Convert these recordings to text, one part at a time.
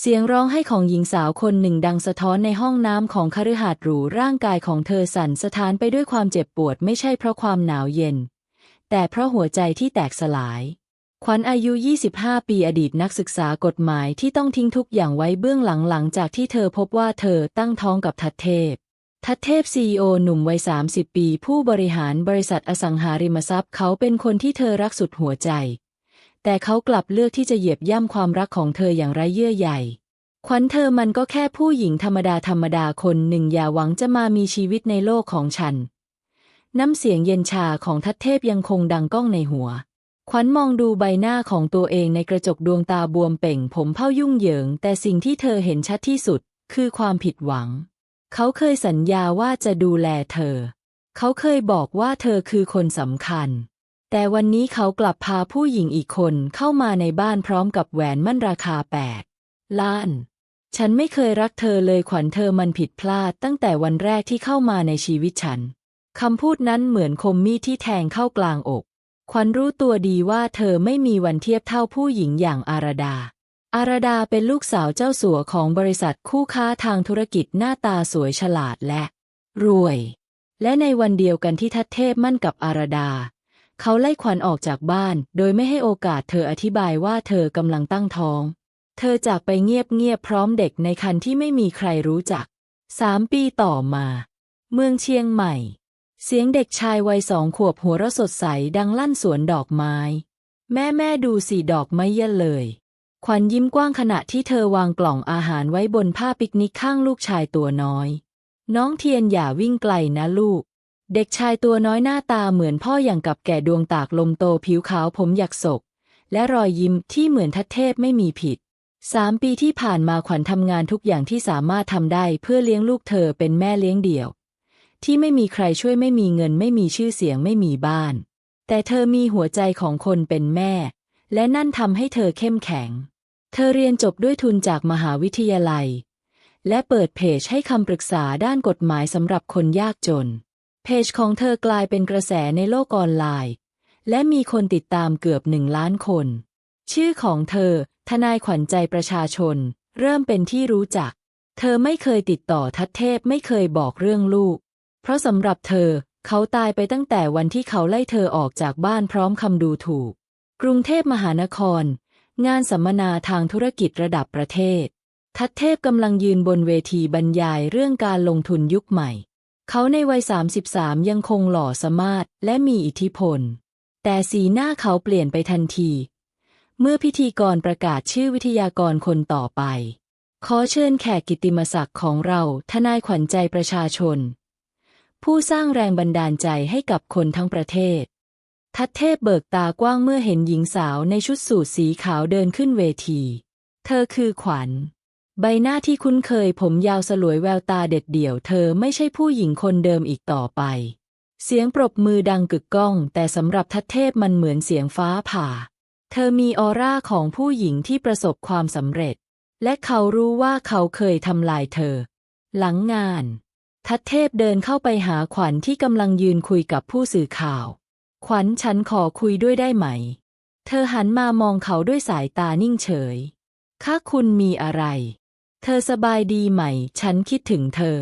เสียงร้องไห้ของหญิงสาวคนหนึ่งดังสะท้อนในห้องน้ำของคฤหาสน์หรูร่างกายของเธอสั่นสะท้านไปด้วยความเจ็บปวดไม่ใช่เพราะความหนาวเย็น แต่เพราะหัวใจที่แตกสลาย ขวัญอายุ 25 ปีอดีตนักศึกษากฎหมายที่ต้องทิ้งทุกอย่างไว้เบื้องหลังหลังจากที่เธอพบว่าเธอตั้งท้องกับทัดเทพ ทัดเทพซีอหนุ่มวัย 30 ปี ผู้บริหารบริษัทอสังหาริมทรัพย์เขาเป็นคนที่เธอรักสุดหัวใจ แต่เขากลับเลือกที่จะเหยียบย่ำความรักของเธออย่างไร้เยื่อใยขวัญเธอมันก็แค่ผู้หญิงธรรมดาธรรมดาคนหนึ่งอย่าหวังจะมามีชีวิตในโลกของฉัน น้ำเสียงเย็นชาของทัดเทพยังคงดังก้องในหัว ขวัญมองดูใบหน้าของตัวเองในกระจกดวงตาบวมเป่ง ผมเผ้ายุ่งเหยิง แต่สิ่งที่เธอเห็นชัดที่สุด คือความผิดหวัง เขาเคยสัญญาว่าจะดูแลเธอ เขาเคยบอกว่าเธอคือคนสำคัญ แต่วันนี้เขากลับพาผู้หญิงอีกคนเข้ามาในบ้านพร้อมกับแหวนมั่นราคาแปดล้าน ฉันไม่เคยรักเธอเลยขวัญเธอมันผิดพลาดตั้งแต่วันแรกที่เข้ามาในชีวิตฉันคำพูดนั้นเหมือนคมมีดที่แทงเข้ากลางอก ขวัญรู้ตัวดีว่าเธอไม่มีวันเทียบเท่าผู้หญิงอย่างอาราดา อาราดาเป็นลูกสาวเจ้าสัวของบริษัทคู่ค้าทางธุรกิจหน้าตาสวยฉลาดและ รวย และในวันเดียวกันที่ทัดเทพมั่นกับอาราดา เขาไล่ขวัญออกจากบ้าน โดยไม่ให้โอกาสเธออธิบายว่าเธอกำลังตั้งท้อง เธอจากไปเงียบๆพร้อมเด็กในคันที่ไม่มีใครรู้จักสามปีต่อมา เมืองเชียงใหม่ เสียงเด็กชายวัยสองขวบหัวเราะสดใสดังลั่นสวนดอกไม้ แม่แม่ดูสีดอกไม้เยอะเลย ขวัญยิ้มกว้างขณะที่เธอวางกล่องอาหารไว้บนผ้าปิกนิกข้างลูกชายตัวน้อย น้องเทียนอย่าวิ่งไกลนะลูก เด็กชายตัวน้อยหน้าตาเหมือนพ่ออย่างกับแก่ดวงตากลมโตผิวขาวผมหยักศก และรอยยิ้มที่เหมือนทัดเทพไม่มีผิดสามปีที่ผ่านมาขวัญทำงานทุกอย่างที่สามารถทำได้เพื่อเลี้ยงลูกเธอเป็นแม่เลี้ยงเดี่ยว ที่ไม่มีใครช่วยไม่มีเงินไม่มีชื่อเสียงไม่มีบ้าน แต่เธอมีหัวใจของคนเป็นแม่ และนั่นทำให้เธอเข้มแข็ง เธอเรียนจบด้วยทุนจากมหาวิทยาลัย และเปิดเพจให้คำปรึกษาด้านกฎหมายสำหรับคนยากจน เพจของเธอกลายเป็นกระแสในโลกออนไลน์ และมีคนติดตามเกือบหนึ่งล้านคน ชื่อของเธอ ทนายขวัญใจประชาชน เริ่มเป็นที่รู้จัก เธอไม่เคยติดต่อทัดเทพไม่เคยบอกเรื่องลูก เพราะสำหรับเธอ เขาตายไปตั้งแต่วันที่เขาไล่เธอออกจากบ้านพร้อมคำดูถูก กรุงเทพมหานคร งานสัมมนาทางธุรกิจระดับประเทศ ทัดเทพกำลังยืนบนเวทีบรรยายเรื่องการลงทุนยุคใหม่ เขาในวัย 33 ยังคงหล่อสมาร์และมีอิทธิพล แต่สีหน้าเขาเปลี่ยนไปทันที เมื่อพิธีกรประกาศชื่อวิทยากรคนต่อไป ขอเชิญแขกกิตติมศักดิ์ของเราทนายขวัญใจประชาชน ผู้สร้างแรงบันดาลใจให้กับคนทั้งประเทศ ทัดเทพเบิกตากว้างเมื่อเห็นหญิงสาวในชุดสูทสีขาวเดินขึ้นเวที เธอคือขวัญ ใบหน้าที่คุ้นเคยผมยาวสลวยแววตาเด็ดเดี่ยวเธอไม่ใช่ผู้หญิงคนเดิมอีกต่อไป เสียงปรบมือดังกึกก้อง แต่สำหรับทัดเทพมันเหมือนเสียงฟ้าผ่า เธอมีออร่าของผู้หญิงที่ประสบความสำเร็จ และเขารู้ว่าเขาเคยทำลายเธอ หลังงาน ทัดเทพเดินเข้าไปหาขวัญที่กำลังยืนคุยกับผู้สื่อข่าว ขวัญฉันขอคุยด้วยได้ไหม เธอหันมามองเขาด้วยสายตานิ่งเฉยข้าคุณมีอะไร เธอสบายดีไหม ฉันคิดถึงเธอ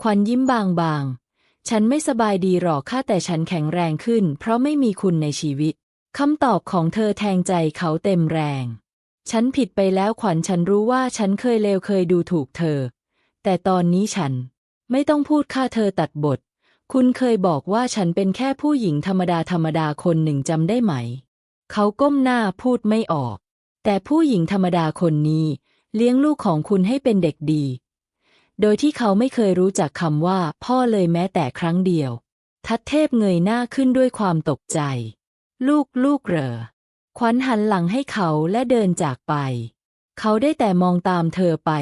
ขวัญยิ้มบางๆ ฉันไม่สบายดีหรอกข้าแต่ฉันแข็งแรงขึ้น เพราะไม่มีคุณในชีวิต คำตอบของเธอแทงใจเขาเต็มแรง ฉันผิดไปแล้วขวัญฉันรู้ว่าฉันเคยเลวเคยดูถูกเธอ แต่ตอนนี้ฉันไม่ต้องพูดค่าเธอตัดบท คุณเคยบอกว่าฉันเป็นแค่ผู้หญิงธรรมดาธรรมดาคนหนึ่งจำได้ไหม เขาก้มหน้าพูดไม่ออก แต่ผู้หญิงธรรมดาคนนี้ เลี้ยงลูกของคุณให้เป็นเด็กดี โดยที่เขาไม่เคยรู้จักคำว่า พ่อเลยแม้แต่ครั้งเดียว ทัดเทพเงยหน้าขึ้นด้วยความตกใจ ลูกลูกเหรอขวัญหันหลังให้เขาและเดินจากไป เขาได้แต่มองตามเธอไป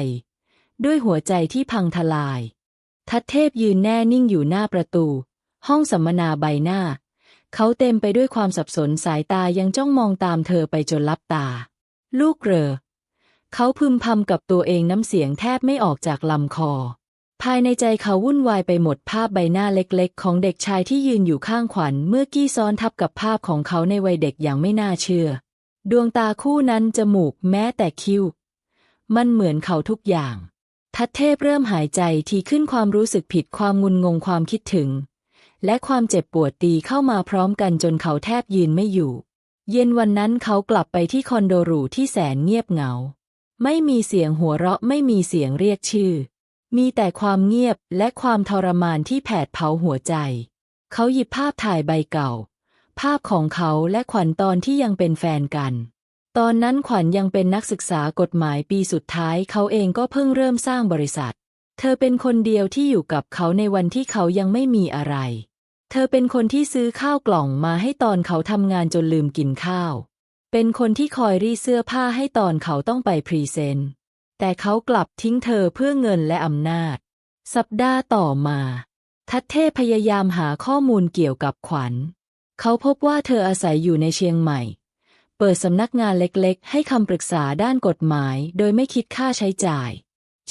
ด้วยหัวใจที่พังทลาย ทัดเทพยืนแน่นิ่งอยู่หน้าประตู ห้องสัมมนาใบหน้า เขาเต็มไปด้วยความสับสนสายตายังจ้องมองตามเธอไปจนลับตา ลูกเหรอ เขาพึมพำกับตัวเองน้ำเสียงแทบไม่ออกจากลำคอ ภายในใจเขาวุ่นวายไปหมดภาพใบหน้าเล็กๆ ของเด็กชายที่ยืนอยู่ข้างขวัญ เมื่อกี้ซ้อนทับกับภาพของเขาในวัยเด็กอย่างไม่น่าเชื่อ ดวงตาคู่นั้นจมูกแม้แต่คิ้ว มันเหมือนเขาทุกอย่าง ทัดเทพเริ่มหายใจทีขึ้นความรู้สึกผิดความงุนงงความคิดถึง และความเจ็บปวดตีเข้ามาพร้อมกันจนเขาแทบยืนไม่อยู่ เย็นวันนั้นเขากลับไปที่คอนโดหรูที่แสนเงียบเหงา ไม่มีเสียงหัวเราะไม่มีเสียงเรียกชื่อ มีแต่ความเงียบและความทรมานที่แผดเผาหัวใจ เขาหยิบภาพถ่ายใบเก่า ภาพของเขาและขวัญตอนที่ยังเป็นแฟนกัน ตอนนั้นขวัญยังเป็นนักศึกษากฎหมายปีสุดท้าย เขาเองก็เพิ่งเริ่มสร้างบริษัท เธอเป็นคนเดียวที่อยู่กับเขาในวันที่เขายังไม่มีอะไร เธอเป็นคนที่ซื้อข้าวกล่องมาให้ตอนเขาทำงานจนลืมกินข้าว เป็นคนที่คอยรีเสื้อผ้าให้ตอนเขาต้องไปพรีเซนต์ แต่เขากลับทิ้งเธอเพื่อเงินและอำนาจ สัปดาห์ต่อมา ทัตเทพพยายามหาข้อมูลเกี่ยวกับขวัญ เขาพบว่าเธออาศัยอยู่ในเชียงใหม่ เปิดสำนักงานเล็กๆ ให้คำปรึกษาด้านกฎหมาย โดยไม่คิดค่าใช้จ่าย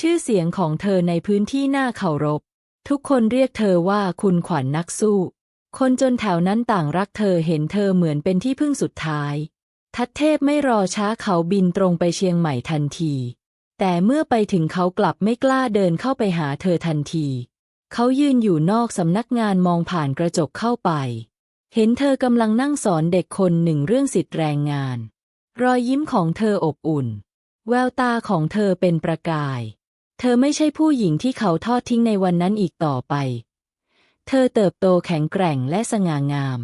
ชื่อเสียงของเธอในพื้นที่น่าเคารพ ทุกคนเรียกเธอว่าคุณขวัญนักสู้ คนจนแถวนั้นต่างรักเธอเห็นเธอเหมือนเป็นที่พึ่งสุดท้าย ทัตเทพไม่รอช้าเขาบินตรงไปเชียงใหม่ทันที แต่เมื่อไปถึงเขากลับไม่กล้าเดินเข้าไปหาเธอทันที เขายืนอยู่นอกสำนักงานมองผ่านกระจกเข้าไป เห็นเธอกำลังนั่งสอนเด็กคนหนึ่งเรื่องสิทธิแรงงาน รอยยิ้มของเธออบอุ่น แววตาของเธอเป็นประกาย เธอไม่ใช่ผู้หญิงที่เขาทอดทิ้งในวันนั้นอีกต่อไป เธอเติบโตแข็งแกร่งและสง่างาม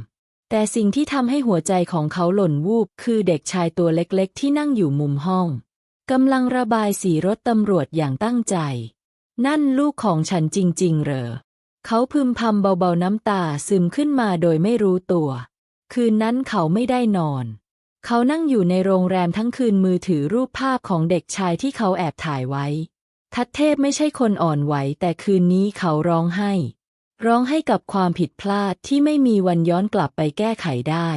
แต่สิ่งที่ทำให้หัวใจของเขาหล่นวูบ คือเด็กชายตัวเล็กๆ ที่นั่งอยู่มุมห้องกำลังระบายสีรถตำรวจอย่างตั้งใจ นั่นลูกของฉันจริง ๆ เหรอ เขาพึมพำเบาๆน้ำตาซึมขึ้นมาโดยไม่รู้ตัว คืนนั้นเขาไม่ได้นอน เขานั่งอยู่ในโรงแรมทั้งคืนมือถือรูปภาพของเด็กชายที่เขาแอบถ่ายไว้ ทัดเทพไม่ใช่คนอ่อนไหวแต่คืนนี้เขาร้องไห้ ร้องให้กับความผิดพลาดที่ไม่มีวันย้อนกลับไปแก้ไขได้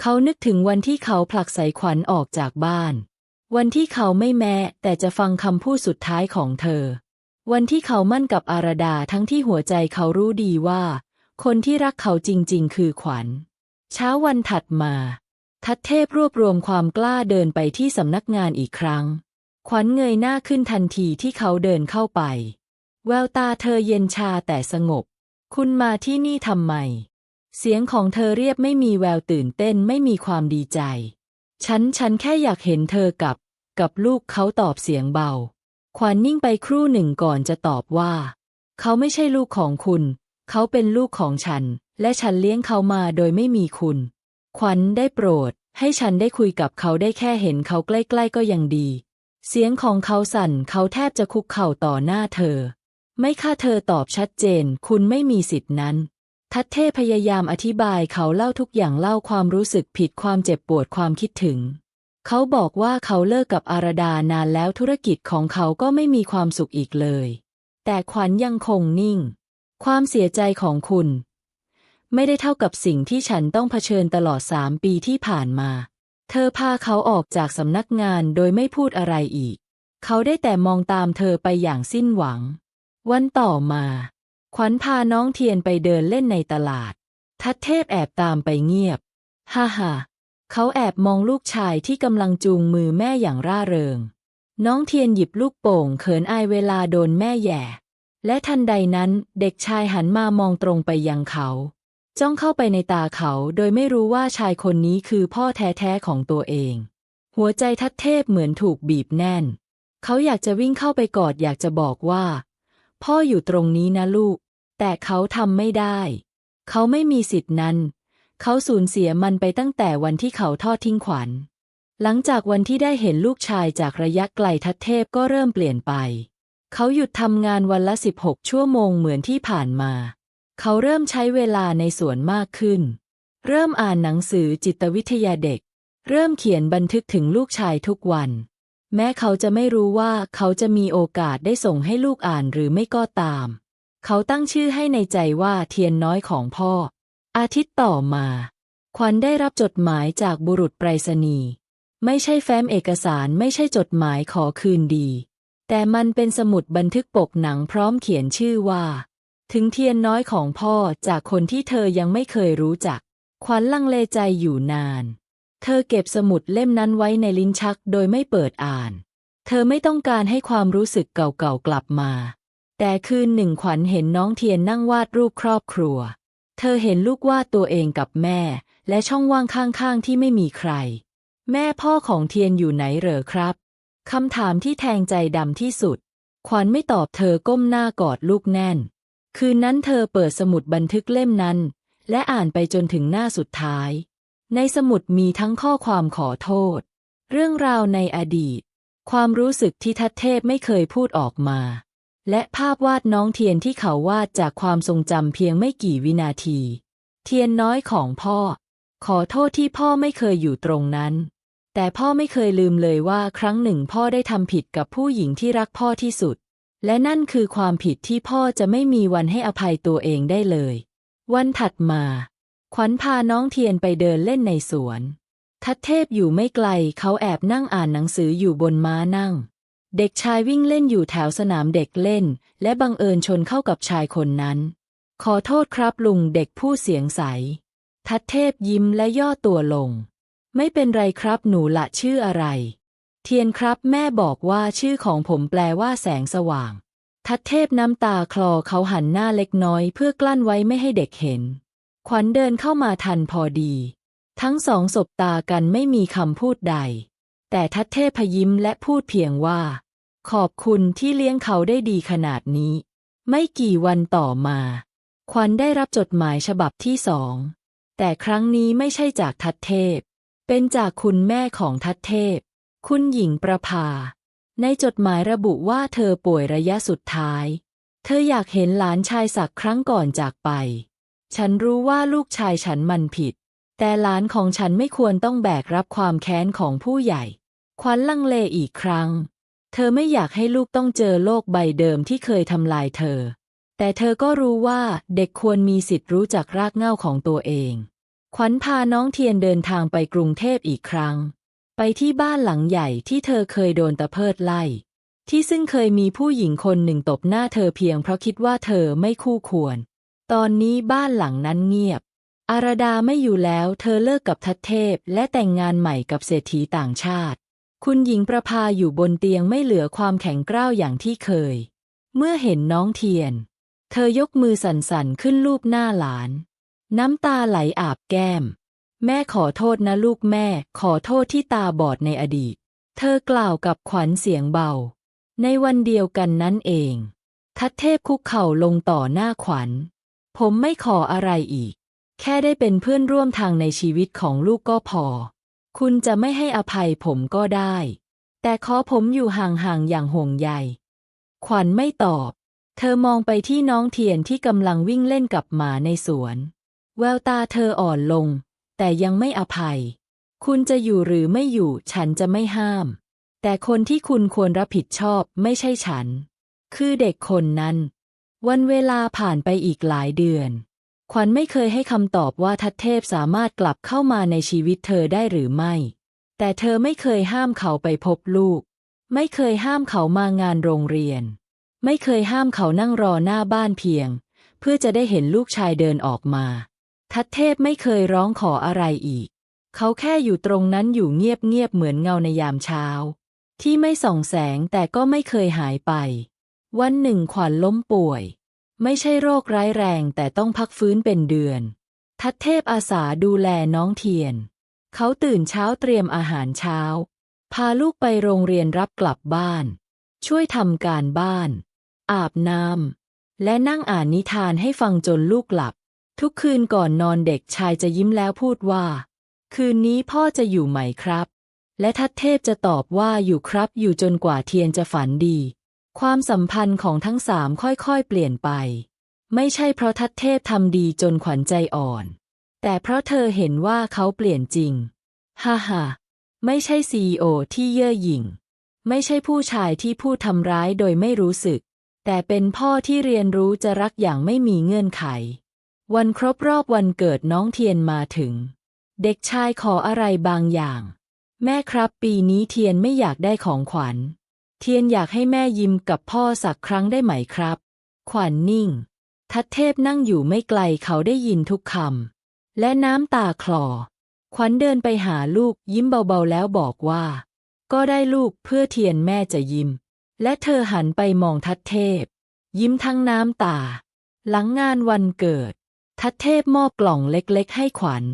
เขานึกถึงวันที่เขาผลักใส่ขวัญออกจากบ้าน วันที่เขาไม่แม้แต่จะฟังคำพูดสุดท้ายของเธอ วันที่เขามั่นกับอารดาทั้งที่หัวใจเขารู้ดีว่า คนที่รักเขาจริง ๆ คือขวัญ เช้าวันถัดมา ทัดเทพรวบรวมความกล้าเดินไปที่สำนักงานอีกครั้ง ขวัญเงยหน้าขึ้นทันทีที่เขาเดินเข้าไป แววตาเธอเย็นชาแต่สงบ คุณมาที่นี่ทำไม เสียงของเธอเรียบไม่มีแววตื่นเต้นไม่มีความดีใจ ฉันฉันแค่อยากเห็นเธอกับ กับลูกเขาตอบเสียงเบา ขวัญนิ่งไปครู่หนึ่งก่อนจะตอบว่า เขาไม่ใช่ลูกของคุณ เขาเป็นลูกของฉัน และฉันเลี้ยงเขามาโดยไม่มีคุณ ขวัญได้โปรด ให้ฉันได้คุยกับเขาได้แค่เห็นเขาใกล้ๆก็ยังดี เสียงของเขาสั่นเขาแทบจะคุกเข่าต่อหน้าเธอ ไม่ค่าเธอตอบชัดเจน คุณไม่มีสิทธินั้น ทัตเทพพยายามอธิบายเขาเล่าทุกอย่างเล่าความรู้สึกผิดความเจ็บปวดความคิดถึง เขาบอกว่าเขาเลิกกับอารดานานแล้วธุรกิจของเขาก็ไม่มีความสุขอีกเลย แต่ขวัญยังคงนิ่ง ความเสียใจของคุณ ไม่ได้เท่ากับสิ่งที่ฉันต้องเผชิญตลอดสามปีที่ผ่านมา เธอพาเขาออกจากสำนักงานโดยไม่พูดอะไรอีก เขาได้แต่มองตามเธอไปอย่างสิ้นหวัง วันต่อมา ขวัญพาน้องเทียนไปเดินเล่นในตลาด ทัดเทพแอบตามไปเงียบ ฮ่าฮ่าเขาแอบมองลูกชายที่กำลังจูงมือแม่อย่างร่าเริง น้องเทียนหยิบลูกโป่งเขินอายเวลาโดนแม่แย่ และทันใดนั้นเด็กชายหันมามองตรงไปยังเขา จ้องเข้าไปในตาเขาโดยไม่รู้ว่าชายคนนี้คือพ่อแท้ๆของตัวเอง หัวใจทัดเทพเหมือนถูกบีบแน่น เขาอยากจะวิ่งเข้าไปกอดอยากจะบอกว่า พ่ออยู่ตรงนี้นะลูก แต่เขาทำไม่ได้ เขาไม่มีสิทธินั้น เขาสูญเสียมันไปตั้งแต่วันที่เขาทอดทิ้งขวัญ หลังจากวันที่ได้เห็นลูกชายจากระยะไกลทัดเทพก็เริ่มเปลี่ยนไป เขาหยุดทำงานวันละ16ชั่วโมงเหมือนที่ผ่านมา เขาเริ่มใช้เวลาในสวนมากขึ้น เริ่มอ่านหนังสือจิตวิทยาเด็ก เริ่มเขียนบันทึกถึงลูกชายทุกวัน แม้เขาจะไม่รู้ว่าเขาจะมีโอกาสได้ส่งให้ลูกอ่านหรือไม่ก็ตาม เขาตั้งชื่อให้ในใจว่าเทียนน้อยของพ่อ อาทิตย์ต่อมา ขวัญได้รับจดหมายจากบุรุษไปรษณีย์ไม่ใช่แฟ้มเอกสารไม่ใช่จดหมายขอคืนดี แต่มันเป็นสมุดบันทึกปกหนังพร้อมเขียนชื่อว่า ถึงเทียนน้อยของพ่อจากคนที่เธอยังไม่เคยรู้จัก ขวัญลังเลใจอยู่นาน เธอเก็บสมุดเล่มนั้นไว้ในลิ้นชักโดยไม่เปิดอ่าน เธอไม่ต้องการให้ความรู้สึกเก่าๆกลับมา แต่คืนหนึ่งขวัญเห็นน้องเทียนนั่งวาดรูปครอบครัว เธอเห็นลูกวาดตัวเองกับแม่ และช่องว่างข้างๆที่ไม่มีใคร แม่พ่อของเทียนอยู่ไหนเหรอครับคำถามที่แทงใจดำที่สุด ขวัญไม่ตอบเธอก้มหน้ากอดลูกแน่น คืนนั้นเธอเปิดสมุดบันทึกเล่มนั้น และอ่านไปจนถึงหน้าสุดท้าย ในสมุดมีทั้งข้อความขอโทษ เรื่องราวในอดีต ความรู้สึกที่ทัดเทพไม่เคยพูดออกมา และภาพวาดน้องเทียนที่เขาวาดจากความทรงจำเพียงไม่กี่วินาที เทียนน้อยของพ่อ ขอโทษที่พ่อไม่เคยอยู่ตรงนั้น แต่พ่อไม่เคยลืมเลยว่าครั้งหนึ่งพ่อได้ทำผิดกับผู้หญิงที่รักพ่อที่สุด และนั่นคือความผิดที่พ่อจะไม่มีวันให้อภัยตัวเองได้เลย วันถัดมา ขวัญพาน้องเทียนไปเดินเล่นในสวน ทัดเทพอยู่ไม่ไกลเขาแอบนั่งอ่านหนังสืออยู่บนม้านั่ง เด็กชายวิ่งเล่นอยู่แถวสนามเด็กเล่น และบังเอิญชนเข้ากับชายคนนั้น ขอโทษครับลุงเด็กผู้เสียงใส ทัดเทพยิ้มและย่อตัวลง ไม่เป็นไรครับหนูละชื่ออะไร เทียนครับแม่บอกว่าชื่อของผมแปลว่าแสงสว่าง ทัดเทพน้ำตาคลอเขาหันหน้าเล็กน้อยเพื่อกลั้นไว้ไม่ให้เด็กเห็น ขวัญเดินเข้ามาทันพอดี ทั้งสองสบตากันไม่มีคำพูดใด แต่ทัดเทพพยิ้มและพูดเพียงว่า ขอบคุณที่เลี้ยงเขาได้ดีขนาดนี้ ไม่กี่วันต่อมา ขวัญได้รับจดหมายฉบับที่สอง แต่ครั้งนี้ไม่ใช่จากทัดเทพ เป็นจากคุณแม่ของทัดเทพ คุณหญิงประภา ในจดหมายระบุว่าเธอป่วยระยะสุดท้าย เธออยากเห็นหลานชายสักครั้งก่อนจากไป ฉันรู้ว่าลูกชายฉันมันผิด แต่หลานของฉันไม่ควรต้องแบกรับความแค้นของผู้ใหญ่ขวัญลังเลอีกครั้ง เธอไม่อยากให้ลูกต้องเจอโลกใบเดิมที่เคยทำลายเธอ แต่เธอก็รู้ว่าเด็กควรมีสิทธิ์รู้จักรากเหง้าของตัวเอง ขวัญพาน้องเทียนเดินทางไปกรุงเทพอีกครั้ง ไปที่บ้านหลังใหญ่ที่เธอเคยโดนตะเพิดไล่ ที่ซึ่งเคยมีผู้หญิงคนหนึ่งตบหน้าเธอเพียงเพราะคิดว่าเธอไม่คู่ควร ตอนนี้บ้านหลังนั้นเงียบ อารดาไม่อยู่แล้วเธอเลิกกับทัดเทพและแต่งงานใหม่กับเศรษฐีต่างชาติ คุณหญิงประภาอยู่บนเตียงไม่เหลือความแข็งกร้าวอย่างที่เคย เมื่อเห็นน้องเทียน เธอยกมือสั่นๆขึ้นลูบหน้าหลาน น้ำตาไหลอาบแก้ม แม่ขอโทษนะลูกแม่ ขอโทษที่ตาบอดในอดีต เธอกล่าวกับขวัญเสียงเบา ในวันเดียวกันนั้นเอง ทัดเทพคุกเข่าลงต่อหน้าขวัญ ผมไม่ขออะไรอีก แค่ได้เป็นเพื่อนร่วมทางในชีวิตของลูกก็พอ คุณจะไม่ให้อภัยผมก็ได้ แต่ขอผมอยู่ห่างๆอย่างห่วงใย ขวัญไม่ตอบ เธอมองไปที่น้องเทียนที่กำลังวิ่งเล่นกับหมาในสวน แววตาเธออ่อนลง แต่ยังไม่อภัย คุณจะอยู่หรือไม่อยู่ฉันจะไม่ห้าม แต่คนที่คุณควรรับผิดชอบไม่ใช่ฉัน คือเด็กคนนั้น วันเวลาผ่านไปอีกหลายเดือน ขวัญไม่เคยให้คำตอบว่าทัดเทพสามารถกลับเข้ามาในชีวิตเธอได้หรือไม่ แต่เธอไม่เคยห้ามเขาไปพบลูก ไม่เคยห้ามเขามางานโรงเรียน ไม่เคยห้ามเขานั่งรอหน้าบ้านเพียง เพื่อจะได้เห็นลูกชายเดินออกมา ทัดเทพไม่เคยร้องขออะไรอีก เขาแค่อยู่ตรงนั้นอยู่เงียบๆเหมือนเงาในยามเช้า ที่ไม่ส่องแสงแต่ก็ไม่เคยหายไป วันหนึ่งขวัญล้มป่วย ไม่ใช่โรคร้ายแรงแต่ต้องพักฟื้นเป็นเดือน ทัดเทพอาสาดูแลน้องเทียน เขาตื่นเช้าเตรียมอาหารเช้า พาลูกไปโรงเรียนรับกลับบ้าน ช่วยทำการบ้าน อาบน้ำและนั่งอ่านนิทานให้ฟังจนลูกหลับ ทุกคืนก่อนนอนเด็กชายจะยิ้มแล้วพูดว่า คืนนี้พ่อจะอยู่ไหมครับ และทัดเทพจะตอบว่าอยู่ครับอยู่จนกว่าเทียนจะฝันดี ความสัมพันธ์ของทั้งสามค่อยๆ เปลี่ยนไป ไม่ใช่เพราะทัดเทพทำดีจนขวัญใจอ่อน แต่เพราะเธอเห็นว่าเขาเปลี่ยนจริง ฮ่าฮ่าไม่ใช่ซีโอที่เย่อหยิ่ง ไม่ใช่ผู้ชายที่พูดทำร้ายโดยไม่รู้สึก แต่เป็นพ่อที่เรียนรู้จะรักอย่างไม่มีเงื่อนไข วันครบรอบวันเกิดน้องเทียนมาถึง เด็กชายขออะไรบางอย่าง แม่ครับปีนี้เทียนไม่อยากได้ของขวัญ เทียนอยากให้แม่ยิ้มกับพ่อสักครั้งได้ไหมครับ ขวัญนนิ่ง ทัดเทพนั่งอยู่ไม่ไกลเขาได้ยินทุกคำและน้ำตาคลอ ขวัญเดินไปหาลูกยิ้มเบาๆแล้วบอกว่ากก็ได้ลูกเพื่อเทียนแม่จะยิ้ม และเธอหันไปมองทัดเทพ ยิ้มทั้งน้ำตา หลังงานวันเกิด ทัดเทพมอบกล่องเล็กๆ ให้ขวัญ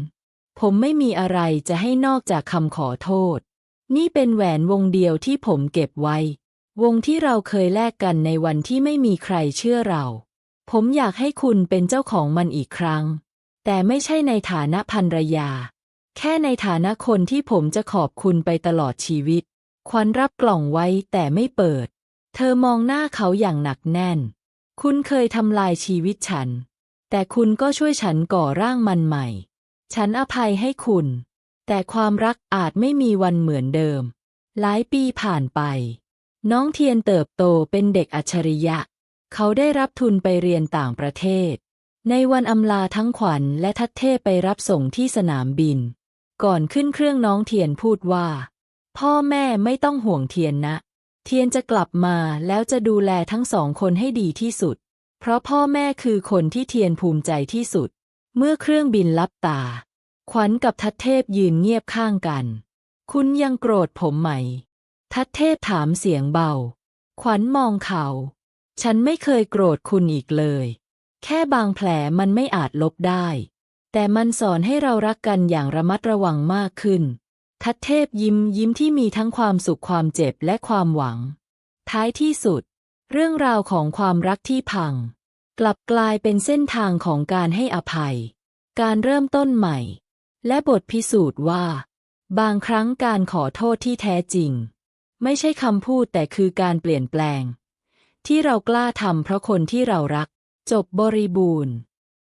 ผมไม่มีอะไรจะให้นอกจากคำขอโทษ นี่เป็นแหวนวงเดียวที่ผมเก็บไว้ วงที่เราเคยแลกกันในวันที่ไม่มีใครเชื่อเรา ผมอยากให้คุณเป็นเจ้าของมันอีกครั้ง แต่ไม่ใช่ในฐานะภรรยา แค่ในฐานะคนที่ผมจะขอบคุณไปตลอดชีวิต ควันรับกล่องไว้แต่ไม่เปิด เธอมองหน้าเขาอย่างหนักแน่น คุณเคยทำลายชีวิตฉัน แต่คุณก็ช่วยฉันก่อร่างมันใหม่ ฉันอภัยให้คุณ แต่ความรักอาจไม่มีวันเหมือนเดิม หลายปีผ่านไป น้องเทียนเติบโตเป็นเด็กอัจฉริยะ เขาได้รับทุนไปเรียนต่างประเทศ ในวันอำลาทั้งขวัญและทัดเทพไปรับส่งที่สนามบิน ก่อนขึ้นเครื่องน้องเทียนพูดว่า พ่อแม่ไม่ต้องห่วงเทียนนะ เทียนจะกลับมาแล้วจะดูแลทั้งสองคนให้ดีที่สุด เพราะพ่อแม่คือคนที่เทียนภูมิใจที่สุด เมื่อเครื่องบินลับตา ขวัญกับทัดเทพยืนเงียบข้างกัน คุณยังโกรธผมไหม ทัดเทพถามเสียงเบา ขวัญมองเขา ฉันไม่เคยโกรธคุณอีกเลย แค่บางแผลมันไม่อาจลบได้ แต่มันสอนให้เรารักกันอย่างระมัดระวังมากขึ้น ทัดเทพยิ้มยิ้มที่มีทั้งความสุขความเจ็บและความหวัง ท้ายที่สุด เรื่องราวของความรักที่พัง กลับกลายเป็นเส้นทางของการให้อภัย การเริ่มต้นใหม่ และบทพิสูจน์ว่า บางครั้งการขอโทษที่แท้จริง ไม่ใช่คำพูดแต่คือการเปลี่ยนแปลง ที่เรากล้าทำเพราะคนที่เรารัก จบบริบูรณ์